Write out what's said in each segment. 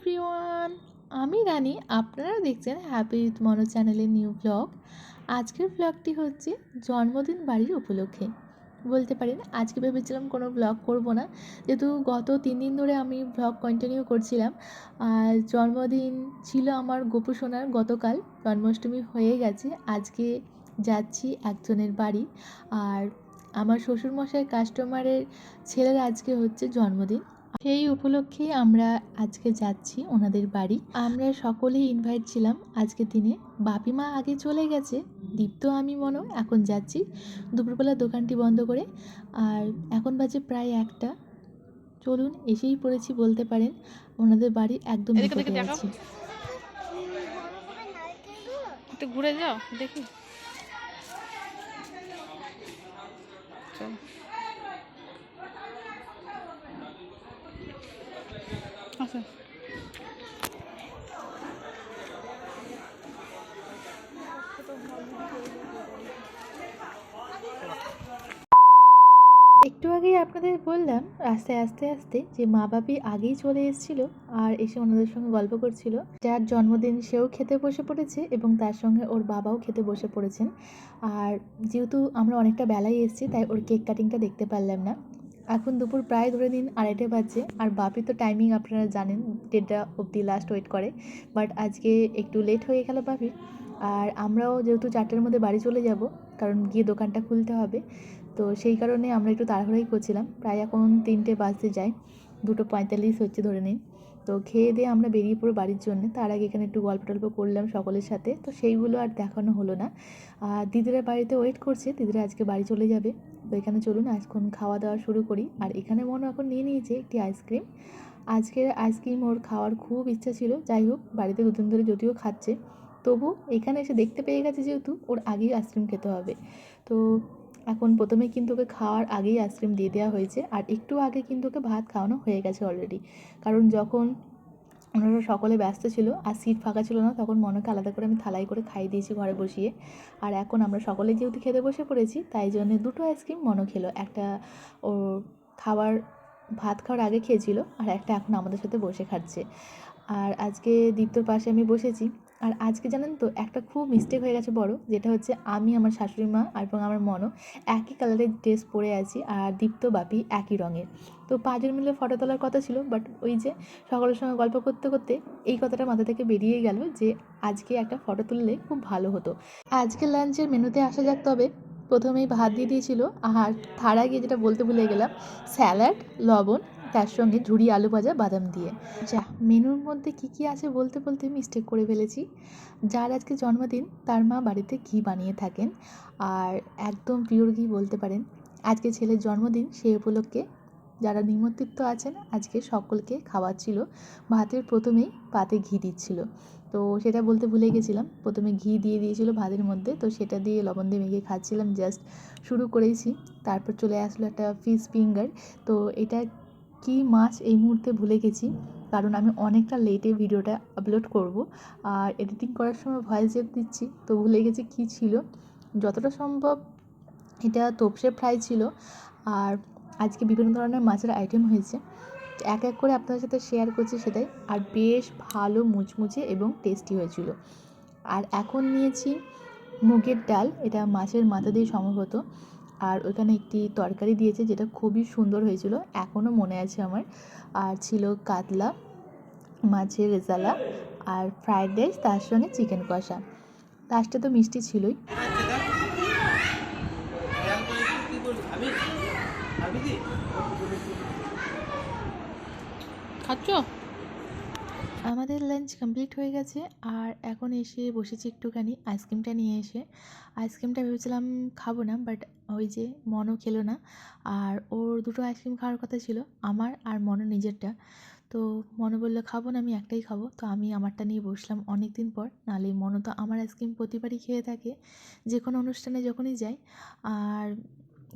Everyone, আমি রানী। আপনারা দেখছেন হ্যাপি উইথ মনো চ্যানেলের নিউ ব্লগ আজকের ব্লগটি হচ্ছে জন্মদিন বাড়ির উপলক্ষে। বলতে পারেন, আজকে ভেবেছিলাম কোনো ব্লগ করব না। যেহেতু গত তিন দিন ধরে আমি ব্লগ কন্টিনিউ করছিলাম। আর জন্মদিন ছিল আমার গোপু সোনার গতকাল। জন্মাষ্টমী হয়ে গেছে। আজকে যাচ্ছি একজনের বাড়ি। আর আমার শ্বশুরমশাই কাস্টমারের ছেলের আজকে হচ্ছে জন্মদিন। সেই উপলক্ষে আমরা আজকে যাচ্ছি ওনাদের বাড়ি। আমরা সকলেই ইনভাইট ছিলাম আজকে দিনে। বাপি মা আগে চলে গেছে দীপ্ত আমি মনো এখন যাচ্ছি। দুপুরবেলা দোকানটি বন্ধ করে আর এখন বাজে প্রায় একটা। চলুন এসেই পড়েছি বলতে পারেন ওনাদের বাড়ি একদম একটু ঘুরে যাও দেখি। চলো। আচ্ছা একটু আগেই আপনাদের বললাম রাস্তায় আস্তে আস্তে যে মা বাপি আগেই চলে এসেছিল আর এসে ওনাদের সঙ্গে গল্প করছিল। যার জন্মদিন সেও খেতে বসে পড়েছে এবং তার সঙ্গে ওর বাবাও খেতে বসে পড়েছেন। আর যেহেতু আমরা অনেকটা বেলায় এসেছি, তাই ওর কেক কাটিংটা দেখতে পারলাম না। এখন দুপুর প্রায় ধরে দিন আড়াইটে বাজছে, আর বাপি তো টাইমিং আপনারা জানেন, দেড়টা অবধি লাস্ট ওয়েট করে বাট আজকে একটু লেট হয়ে গেল বাপির, আর আমরাও যেহেতু চারটের মধ্যে বাড়ি চলে যাব, কারণ গিয়ে দোকানটা খুলতে হবে, তো সেই কারণে আমরা একটু তাড়াহুড়োই করছিলাম, প্রায় এখন তিনটে বাজতে যায়, দুটো পঁয়তাল্লিশ হচ্ছে ধরে নিন, তো খেয়ে দিয়ে আমরা বেরিয়ে পড়ো বাড়ির জন্য, তার আগে এখানে একটু গল্প টল্প করলাম সকলের সাথে, তো সেইগুলো আর দেখানো হলো না, আর দিদিরা বাড়িতে ওয়েট করছে, দিদিরা আজকে বাড়ি চলে যাবে তো এখানে চলুন এখন খাওয়া দাওয়া শুরু করি। আর এখানে মনে এখন নিয়ে নিয়েছে একটি আইসক্রিম। আজকের আইসক্রিম ওর খাওয়ার খুব ইচ্ছা ছিল। যাই হোক, বাড়িতে দুদিন ধরে যদিও খাচ্ছে, তবু এখানে এসে দেখতে পেয়ে গেছে যেহেতু ওর আগেই আইসক্রিম খেতে হবে। তো এখন প্রথমে কিন্তু ওকে খাওয়ার আগেই আইসক্রিম দিয়ে দেওয়া হয়েছে। আর একটু আগে কিন্তু ওকে ভাত খাওয়ানো হয়ে গেছে অলরেডি কারণ যখন ওনারা সকলে ব্যস্ত ছিল, আর সিট ফাঁকা ছিল না, তখন মনকে আলাদা করে আমি থালাই করে খাই দিয়েছি ঘরে বসিয়ে। আর এখন আমরা সকলে যেহেতু খেতে বসে পড়েছি, তাই জন্য দুটো আইসক্রিম মনো খেলো। একটা ও খাবার ভাত খাওয়ার আগে খেয়েছিল, আর একটা এখন আমাদের সাথে বসে খাচ্ছে। আর আজকে দীপ্তর পাশে আমি বসেছি আর আজকে জানেন তো, একটা খুব মিস্টেক হয়ে গেছে বড়, যেটা হচ্ছে আমি, আমার শাশুড়ি মা এবং আমার মনো একই কালারের ড্রেস পরে আছি আর দীপ্ত বাপি একই রঙের। তো পাঁচজন মিলে ফটো তোলার কথা ছিল বাট ওই যে সকলের সঙ্গে গল্প করতে করতে এই কথাটা মাথা থেকে বেরিয়ে গেল যে আজকে একটা ফটো তুললে খুব ভালো হতো। আজকে লাঞ্চের মেনুতে আসা যাক তবে। প্রথমেই ভাত দিয়ে দিয়েছিল, আর তার আগে যেটা বলতে ভুলে গেলাম স্যালাড লবণ তার সঙ্গে ঝুড়ি আলু ভাজা, বাদাম দিয়ে। যা, মেনুর মধ্যে কি কি আছে বলতে বলতে মিস্টেক করে ফেলেছি। যার আজকে জন্মদিন, তার মা বাড়িতে ঘি বানিয়ে থাকেন। আর একদম পিওর ঘি বলতে পারেন। আজকে ছেলের জন্মদিন, সে উপলক্ষে যারা নিমন্ত্রিত আছেন, আজকে সকলকে খাওয়াচ্ছিল। ভাতের প্রথমেই পাতে ঘি দিচ্ছিল। তো সেটা বলতে ভুলে গেছিলাম। প্রথমে ঘি দিয়ে দিয়েছিল ভাতের মধ্যে। তো সেটা দিয়ে লবণ দিয়ে মেখে খাচ্ছিলাম। জাস্ট শুরু করেছি। তারপর চলে আসলো একটা ফিশ ফিঙ্গার তো এটা কি মাছ এই মুহূর্তে ভুলে গেছি, কারণ আমি অনেকটা লেটে ভিডিওটা আপলোড করব। আর এডিটিং করার সময় ভয়েস জেপ দিচ্ছি, তো ভুলে গেছি কী ছিল। যতটা সম্ভব এটা তোপসে ফ্রাই ছিল। আর আজকে বিভিন্ন ধরনের মাছের আইটেম হয়েছে। এক এক করে আপনাদের সাথে শেয়ার করছি সেটাই। আর বেশ ভালো, মুচমুচে এবং টেস্টি হয়েছিল। আর এখন নিয়েছি মুগের ডাল, এটা মাছের মাথা দিয়ে সম্ভবত আর ওখানে একটি তরকারি দিয়েছে যেটা খুবই সুন্দর হয়েছিল এখনও মনে আছে আমার। আর ছিল কাতলা, মাছের রেজালা আর ফ্রায়েড রাইস, তার সঙ্গে চিকেন কষা। লাস্টে তো মিষ্টি ছিলই। খাচ্ছ? আমাদের লাঞ্চ কমপ্লিট হয়ে গেছে, আর এখন এসে বসেছি একটুখানি আইসক্রিমটা নিয়ে এসে। আইসক্রিমটা ভেবেছিলাম খাব না বাট ওই যে মনও খেলো না। আর ওর দুটো আইসক্রিম খাওয়ার কথা ছিল, আমার আর মনো নিজেরটা। তো মনো বলল, খাব না, আমি একটাই খাব। তো আমি আমারটা নিয়ে বসলাম অনেক দিন পর। নাহলে মনো তো আমার আইসক্রিম প্রতিবারই খেয়ে থাকে, যে কোনো অনুষ্ঠানে যখনই যাই। আর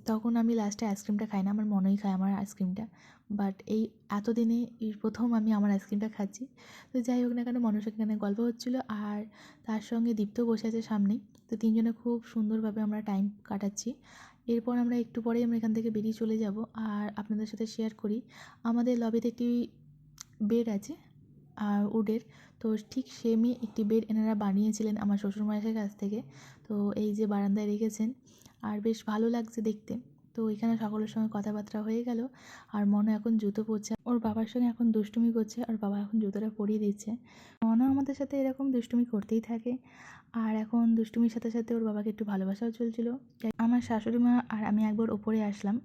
তখন আমি লাস্টে আইসক্রিমটা খাই না, আমার মনোই খায় আমার আইসক্রিমটা বাট এই এতদিনে এই প্রথম আমি আমার আইসক্রিমটা খাচ্ছি। তো যাই হোক না কেন মানুষের এখানে গল্প হচ্ছিল আর তার সঙ্গে দীপ্ত বসে আছে সামনেই। তো তিনজনে খুব সুন্দরভাবে আমরা টাইম কাটাচ্ছি। এরপর আমরা একটু পরেই আমরা এখান থেকে বেরিয়ে চলে যাব আর আপনাদের সাথে শেয়ার করি। আমাদের লবিতে একটি বেড আছে আর উডের তো ঠিক সেমই একটি বেড এনারা বানিয়েছিলেন আমার শ্বশুরমশাইয়ের কাছ থেকে। তো এই যে বারান্দায় রেখেছেন আর বেশ ভালো লাগছে দেখতে। তো এখানে সকলের সঙ্গে কথাবার্তা হয়ে গেল। আর মনে এখন জুতো পরছে। ওর বাবার সঙ্গে এখন দুষ্টুমি করছে আর বাবা এখন জুতোটা পরিয়ে দিচ্ছে। মনও আমাদের সাথে এরকম দুষ্টুমি করতেই থাকে। আর এখন দুষ্টুমির সাথে সাথে ওর বাবাকে একটু ভালোবাসাও চলছিল। আমার শাশুড়ি মা আর আমি একবার ওপরে আসলাম।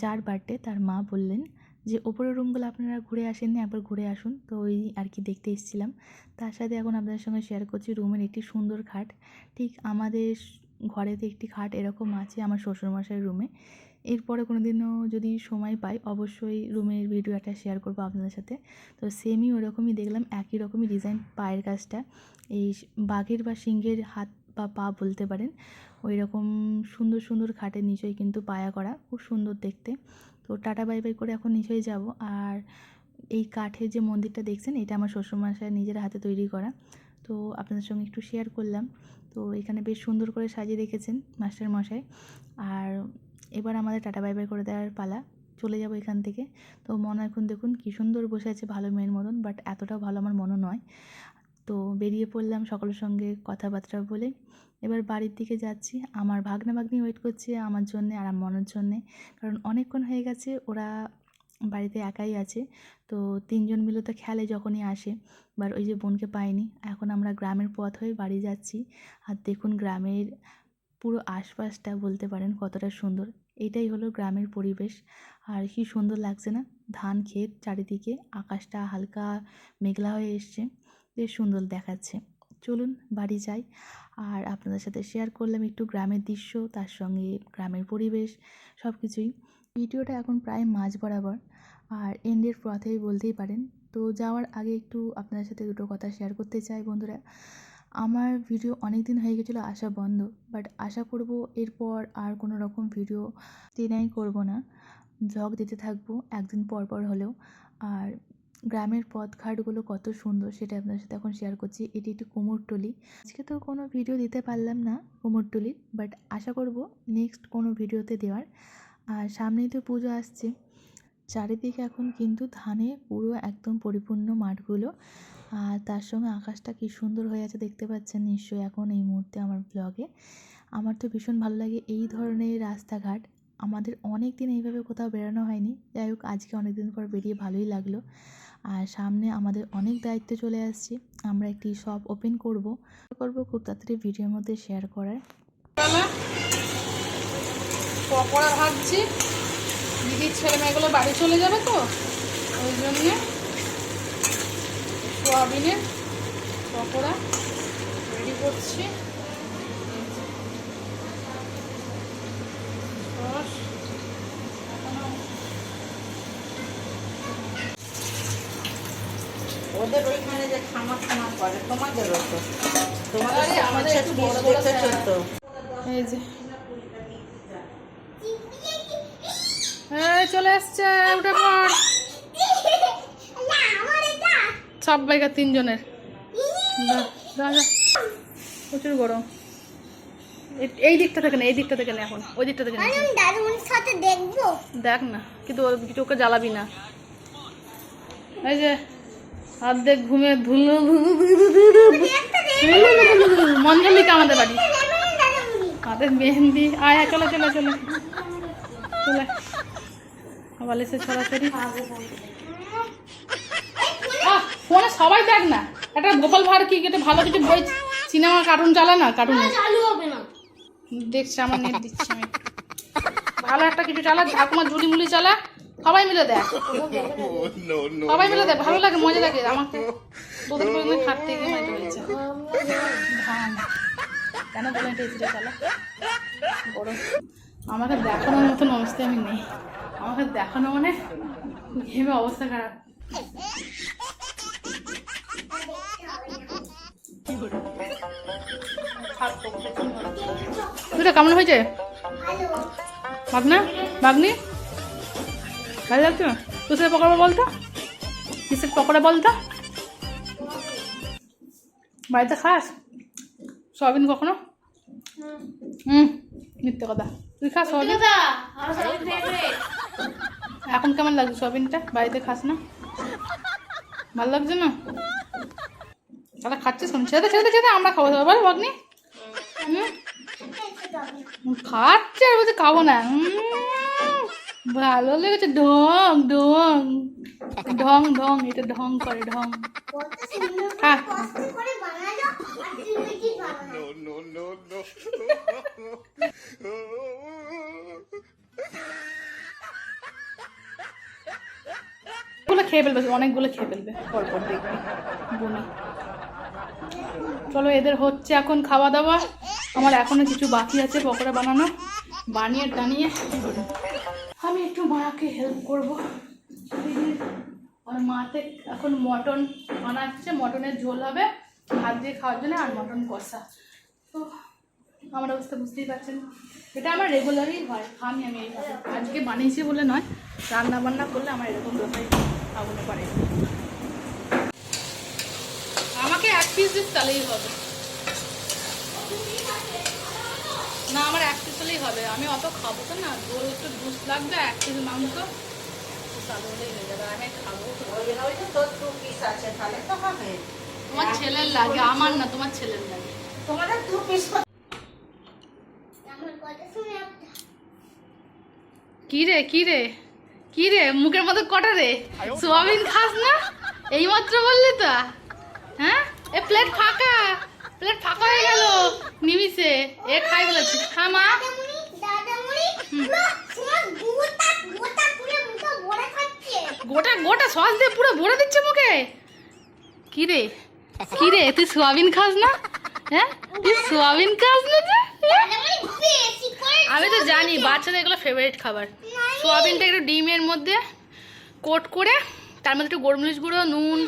যার বার্থডে তার মা বললেন যে, ওপরের রুমগুলো আপনারা ঘুরে আসেননি, একবার ঘুরে আসুন। তো ওই আর কি দেখতে এসেছিলাম। তার সাথে এখন আপনাদের সঙ্গে শেয়ার করছি। রুমের একটি সুন্দর খাট। ঠিক আমাদের ঘরেতে একটি খাট এরকম আছে আমার শ্বশুরমশাইয়ের রুমে। এরপরে কোনো দিনও যদি সময় পাই, অবশ্যই রুমের ভিডিও একটা শেয়ার করব আপনাদের সাথে। তো সেমই ওরকমই দেখলাম, একই রকমই ডিজাইন পায়ের কাজটা। এই বাঘের বা সিংহের হাত বা পা বলতে পারেন ওই রকম সুন্দর সুন্দর খাটের নিচেই কিন্তু পায়া করা, খুব সুন্দর দেখতে। তো টাটা বাই বাই করে এখন নিচেই যাব। আর এই কাঠের যে মন্দিরটা দেখছেন, এটা আমার শ্বশুরমশাই নিজের হাতে তৈরি করা। তো আপনাদের সঙ্গে একটু শেয়ার করলাম। তো এখানে বেশ সুন্দর করে সাজিয়ে রেখেছেন মাস্টার মশাই। আর এবার আমাদের টাটা বাই বাই করে দেওয়ার পালা। চলে যাব এখান থেকে। তো মন এখন দেখুন কী সুন্দর বসে আছে ভালো মেয়ের মতন বাট এতটাও ভালো আমার মনও নয়। তো বেরিয়ে পড়লাম সকলের সঙ্গে কথাবার্তা বলে। এবার বাড়ির দিকে যাচ্ছি। আমার ভাগনা ভাগ্নি ওয়েট করছে আমার জন্যে আর মনের জন্যে। কারণ অনেকক্ষণ হয়ে গেছে, ওরা বাড়িতে একাই আছে। তো তিনজন মিলে তো খেলে যখনই আসে বাট ওই যে বোনকে পাইনি। এখন আমরা গ্রামের পথ হয়ে বাড়ি যাচ্ছি। আর দেখুন গ্রামের পুরো আশপাশটা বলতে পারেন কতটা সুন্দর। এটাই হলো গ্রামের পরিবেশ। আর কি সুন্দর লাগছে না? ধান ক্ষেত চারিদিকে আকাশটা হালকা মেঘলা হয়ে এসছে। বেশ সুন্দর দেখাচ্ছে। চলুন বাড়ি যাই। আর আপনাদের সাথে শেয়ার করলাম একটু গ্রামের দৃশ্য, তার সঙ্গে গ্রামের পরিবেশ সব কিছুই ভিডিওটা এখন প্রায় মাঝ বরাবর। আর এন্ডের পথেই বলতেই পারেন। তো যাওয়ার আগে একটু আপনাদের সাথে দুটো কথা শেয়ার করতে চাই বন্ধুরা। আমার ভিডিও অনেক দিন হয়ে গেছিল আসা বন্ধ বাট আশা করব এরপর আর কোনো রকম ভিডিও দিনাই করব না। ব্লগ দিতে থাকব একদিন পর পর হলেও। আর গ্রামের পথঘাটগুলো কত সুন্দর সেটা আপনার সাথে এখন শেয়ার করছি। এটি একটি কুমোরটুলি। আজকে তো কোনো ভিডিও দিতে পারলাম না কুমোরটুলির বাট আশা করব নেক্সট কোনো ভিডিওতে দেওয়ার। আর সামনেই তো পুজো আসছে। চারিদিকে এখন কিন্তু ধানে পুরো একদম পরিপূর্ণ মাঠগুলো। আর তার সঙ্গে আকাশটা কি সুন্দর হয়ে আছে দেখতে পাচ্ছেন নিশ্চয়ই এখন এই মুহূর্তে আমার ব্লগে আমার তো ভীষণ ভালো লাগে এই ধরনের রাস্তাঘাট। আমাদের অনেক দিন এইভাবে কোথাও বেরোনো হয়নি। যাই হোক, আজকে অনেক দিন পর বেরিয়ে ভালোই লাগল। আর সামনে আমাদের অনেক দায়িত্ব চলে আসছে। আমরা একটি শপ ওপেন করব। করব খুব তাড়াতাড়ি ভিডিওর মধ্যে শেয়ার করার। পকোড়া ভাজছি। দিদির ছেলে মেয়েগুলো বাড়ি চলে যাবে তো ওই জন্যে সোয়াবিনের পকোড়া রেডি করছি। ওদের ওইখানে যে খামার খামার করে তোমাদেরও তো তোমাদের আমাদের একটু বড় বড় দেখেছ ফ্যান। তো এই যে এই চলে এসছে উঠে পড় সবাইকার তিনজনের। যা, যা, যা। প্রচুর গরম। এই দিকটা থেকে না এই দিকটা থেকে না এখন। ওই দিকটা থেকে না। সাথে দেখব। দেখ না কিন্তু ওর কিছু ওকে জ্বালাবি না। এই যে অর্ধেক ঘুমে ধুলো মঞ্জলিকা আমাদের বাড়ি। আমাদের মেহেন্দি। আয় আয় চলে চলে চলে। চলে। আবার এসে ছড়াছড়ি আহ, ফোনে সবাই দেখ না। একটা গোপাল ভাড় কি একটা ভালো কিছু বই সিনেমা কার্টুন চালা না কার্টুন চালু হবে না। দেখছি আমার নেট দিচ্ছি আমি ভালো একটা কিছু চালা ঠাকুমার ঝুলি মুলি চালা সবাই মিলে দেখ। সবাই মিলে দেখ ভালো লাগে মজা লাগে। আমাকে তোদের পর্যন্ত খাটতে গিয়ে মজা হয়েছে ধান কেন বলে এটা চালা? গরম আমাকে দেখানোর মতন অবস্থা আমি নেই। আমাকে দেখানো মানে ঘেমে অবস্থা খারাপ। দুটা কেমন হয়েছে? ভাগনা? ভাগ্নি? ভালো লাগছে না? কিসের পকোড়া বলতো? কিসের পকোড়া বলতো? বাড়িতে খাস? সয়াবিন কখনো? হুম, মিথ্যে কথা। তুই খাস এখন কেমন লাগছে সয়াবিনটা বাড়িতে খাস না ভালো লাগছে না তাহলে খাচ্ছিস কোন ছেড়ে ছেড়ে ছেড়ে আমরা খাব সবাই বাগনি হুম? খাচ্ছে আর বলছে খাব না ভালো লেগেছে ঢং ঢং ঢং ঢং এটা ঢং করে ঢং হ্যাঁ কষ্ট করে বানালো আর তুমি কি বানালো গুলো খেয়ে ফেলবে, অনেকগুলো খেয়ে ফেলবে। পরপর দেখবি। চলো, এদের হচ্ছে এখন খাওয়া দাওয়া আমার এখনও কিছু বাকি আছে, পকোড়া বানানো। বানিয়ে টানিয়ে আমি একটু মাকে হেল্প করব। আর মাতে এখন মটন বানাচ্ছে। মটনের ঝোল হবে। ভাত দিয়ে খাওয়ার জন্য আর মটন কষা। আমার অবস্থা বুঝতেই পারছেন। এটা আমার রেগুলারই হয়। আমি আমি এইভাবে আজকে বানিয়েছি বলে নয় রান্না বান্না করলে আমার এরকম দোকাই খাওয়ানো পারে। আমাকে এক পিস দিস তাহলেই হবে। না আমার এক পিস হলেই হবে। আমি অত খাব তো না। তোর একটু জুস লাগবে এক পিস মাংস তোমার ছেলের লাগে আমার না তোমার ছেলের লাগে। তোমাদের দু পিস আমার কথা শুনে একটা কি রে কি রে কি রে মুখের মতো কটা রে? সোয়াবিন খাস না? এইমাত্র বললি তো? হ্যাঁ? এ প্লেট ফাঁকা। প্লেট ফাঁকা হয়ে গেল। নিমিষে। এ খাই বলেছি। হ্যাঁ মা। গোটা গোটা সস দিয়ে পুরো ভরে দিচ্ছে মুখে? কি রে কি রে তুই সোয়াবিন খাস না? হ্যাঁ? তুই সোয়াবিন খাস না যে? দাদামণি বেশি করে আমি তো জানি, বাচ্চাদের এগুলো ফেভারিট খাবার। সোয়াবিনটা একটু ডিমের মধ্যে কোট করে, তার মধ্যে একটু গোলমরিচ গুঁড়ো, নুন,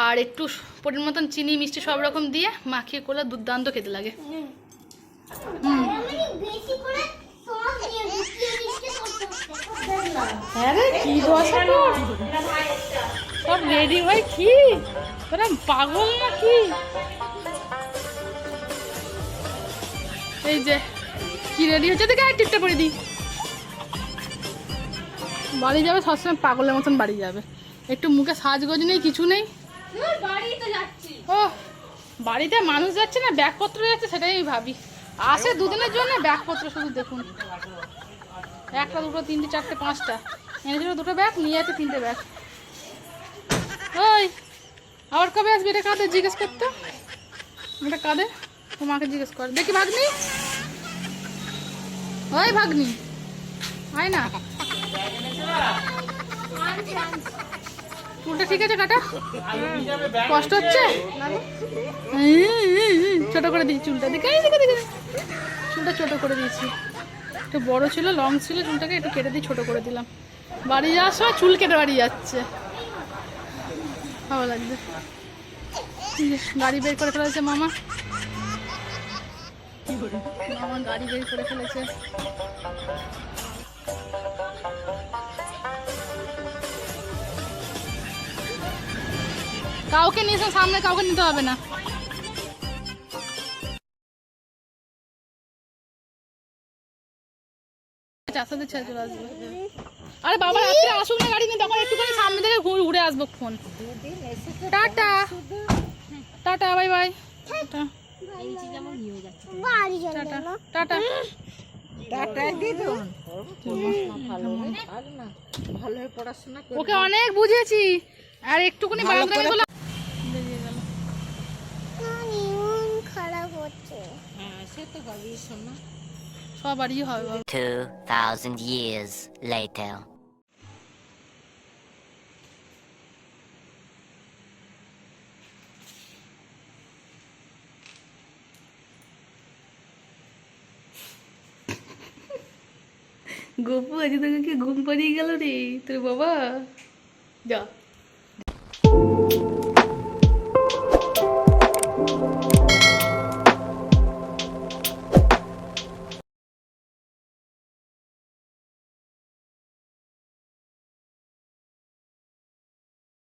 আর একটু পরিমাণ মতন চিনি, মিষ্টি সব রকম দিয়ে মাখিয়ে করলে দুর্দান্ত খেতে লাগে। হ্যাঁ রেডি হয় কি? পাগল না কি এই যে কি রেডি হচ্ছে দেখে আর টিপটা পরে দিই। বাড়ি যাবে সবসময় পাগলের মতন বাড়ি যাবে। একটু মুখে সাজগোজ নেই কিছু নেই। ও বাড়িতে মানুষ যাচ্ছে না ব্যাগপত্র যাচ্ছে সেটাই আমি ভাবি। আসে দুদিনের জন্য ব্যাগপত্র শুধু দেখুন। একটা দুটো তিনটে চারটে পাঁচটা। এনেছিল দুটো ব্যাগ নিয়ে যাচ্ছে তিনটে ব্যাগ। ওই আবার কবে আসবি? এটা কাদের জিজ্ঞেস করতো? এটা কাদের? তোমাকে জিজ্ঞেস কর। দেখি ভাগ্নি। ওই ভাগ্নি। হয় না? চুলটা ঠিক আছে কাটা কষ্ট হচ্ছে? ছোট করে দিয়েছি চুলটা। দেখে দেখে দেখে। চুলটা ছোট করে দিয়েছি। একটু বড় ছিল, লং ছিল, চুলটাকে একটু কেটে দিয়ে ছোট করে দিলাম। বাড়ি যাওয়ার সময় চুল কেটে বাড়ি যাচ্ছে। ভালো লাগবে। গাড়ি বের করে ফেলেছে মামা। মামা গাড়ি বের করে ফেলেছে। কাউকে নিয়ে সামনে, কাউকে নিতে হবে না। আরে বাবা না গাড়ি একটুখানি সামনে ঘুরে ঘুরে আসব phone tata. Tata, bye bye. Tata. বাড়ি টাটা টাটা টাটা। দিদুন ভালো ভালো না ভালো পড়াশোনা ওকে অনেক বুঝেছি। আর একটুখানি গুলো খারাপ হচ্ছে। হ্যাঁ সে তো হবেই শোনা সবারই হবে। বাবা 2,000 years later. গপু আজ তোকে কি ঘুম পাড়িয়ে গেল রে তোর বাবা যা